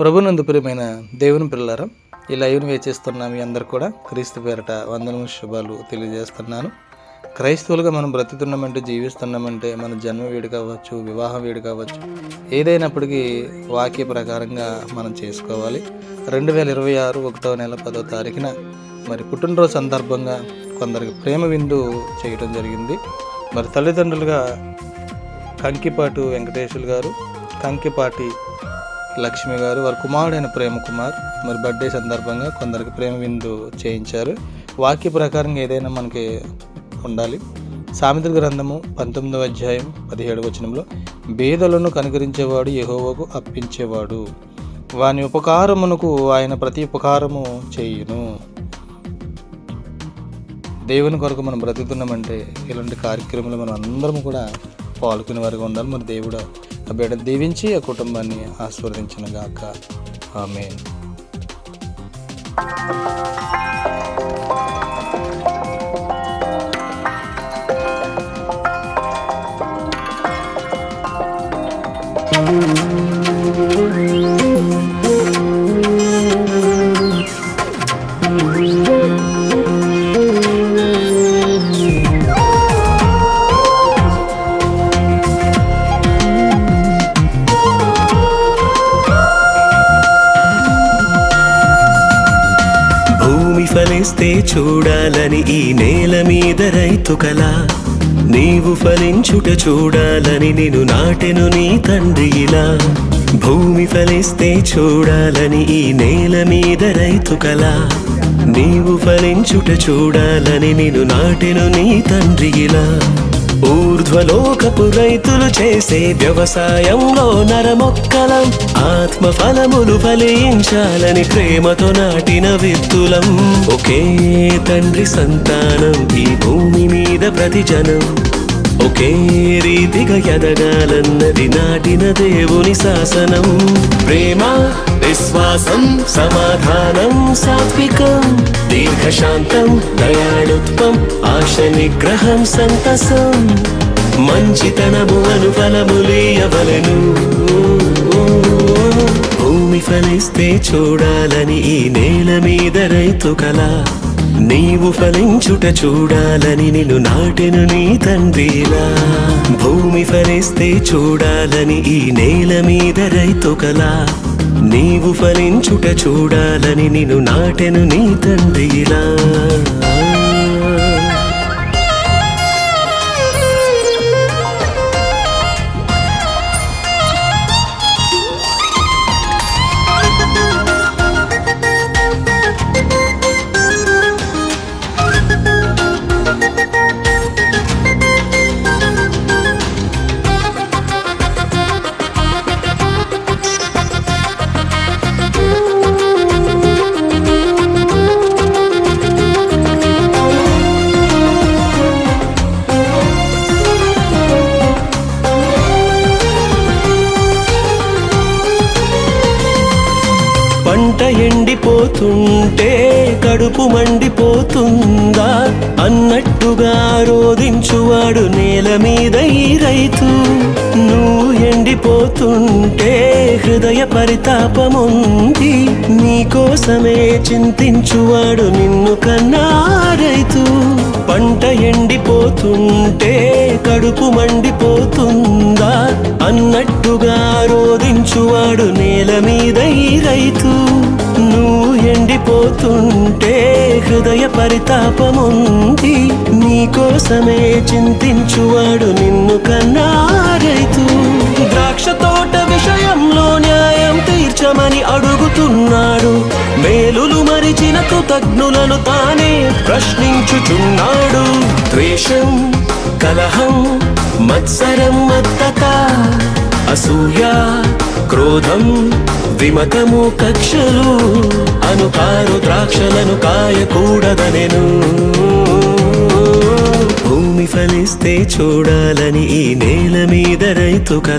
ప్రభునందు ప్రియమైన దేవుని పిల్లలారా ఈ లైవ్ని వేచేస్తున్న మీ అందరు కూడా క్రీస్తు పేరట వందనము శుభాలు తెలియజేస్తున్నాను. క్రైస్తవులుగా మనం బ్రతుకుతున్నామంటే జీవిస్తున్నామంటే మన జన్మ వేడి కావచ్చు వివాహ వేడి కావచ్చు ఏదైనప్పటికీ వాక్య ప్రకారంగా మనం చేసుకోవాలి. రెండు వేల ఇరవై ఆరు ఒకటో నెల పదో తారీఖున మరి పుట్టినరోజు సందర్భంగా కొందరికి ప్రేమ విందు చేయడం జరిగింది. మరి తల్లిదండ్రులుగా కంకిపాటు వెంకటేశ్వర గారు కంకిపాటి లక్ష్మి గారు వారి కుమారుడైన ప్రేమ కుమార్. మరి బర్త్డే సందర్భంగా కొందరికి ప్రేమ విందు చేయించారు. వాక్య ప్రకారంగా ఏదైనా మనకి ఉండాలి. సామెతల గ్రంథము పంతొమ్మిదవ అధ్యాయం పదిహేడు వచనంలో బేదలను కనుకరించేవాడు యహోవకు అప్పించేవాడు. వాని ఉపకారమునకు ఆయన ప్రతి ఉపకారము చేయును. దేవుని కొరకు మనం బ్రతుకుతున్నామంటే ఇలాంటి కార్యక్రమాలు మనం అందరం కూడా పాల్గొనే వారిగా ఉండాలి. మరి దేవుడు ఆ బిడ్డ దీవించి ఆ కుటుంబాన్ని ఆస్వాదించిన గాక. ఆమె భూమి ఫలిస్తే చూడాలని ఈ నేల మీద రైతు కల. నీవు ఫలించుట చూడాలని నేను నాటెను నీ తండ్రి ఇలా. భూమి ఫలిస్తే చూడాలని ఈ నేల మీద రైతు కల. నీవు ఫలించుట చూడాలని నేను నాటెను నీ తండ్రి ఇలా. ఊర్ధ్వలోకపు రైతులు చేసే వ్యవసాయంలో నరమొక్కలం ఆత్మ ఫలములు ఫలించాలని ప్రేమతో నాటిన విత్తులం. ఒకే తండ్రి సంతానం ఈ భూమి మీద ప్రతి జనం ఒకే రీతిగా ఎదగాలన్నది నాటిన దేవుని శాసనం. ప్రేమ విశ్వాసం సమాధానం సాత్వికం దీర్ఘశాంతం దయాళుత్వం ఆశ నిగ్రహం సంతసం. మంచితనము అనుఫలములేయవలను భూమి ఫలిస్తే చూడాలని ఈ నేల మీద రైతు కల. నీవు ఫలించుట చూడాలని నిన్ను నాటెను నీ తండ్రిలా భూమి ఫలిస్తే చూడాలని ఈ నేల మీద రైతు కళ నీవు ఫలించుట చూడాలని నిన్ను నాటెను నీ తండ్రిలా పంట ఎండిపోతుంటే కడుపు మండిపోతుందా? అన్నట్టుగా రోధించువాడు నేల మీద ఈ రైతు. నువ్వు ఎండిపోతుంటే హృదయ పరితాపముంది. నీకోసమే చింతించువాడు నిన్ను కన్నా రైతు. పంట ఎండిపోతుంటే కడుపు మండిపోతుందా? అన్నట్టుగా రోధించువాడు నేల మీద ఈ రైతు. మండిపోతుంటే హృదయ పరితాపముంది. నీకోసమే చింతించువాడు నిన్ను కన్నారైతు. ద్రాక్ష తోట విషయంలో న్యాయం తీర్చమని అడుగుతున్నాడు. మేలులు మరిచిన కృతజ్ఞులను తానే ప్రశ్నించుచున్నాడు. ద్వేషం కలహం మత్సరం మత్తత అసూయ క్రోధం విమతము కక్షలు అనుకారు ద్రాక్షలను కాయకూడదనెను. భూమి ఫలిస్తే చూడాలని ఈ నేల మీద రైతు కల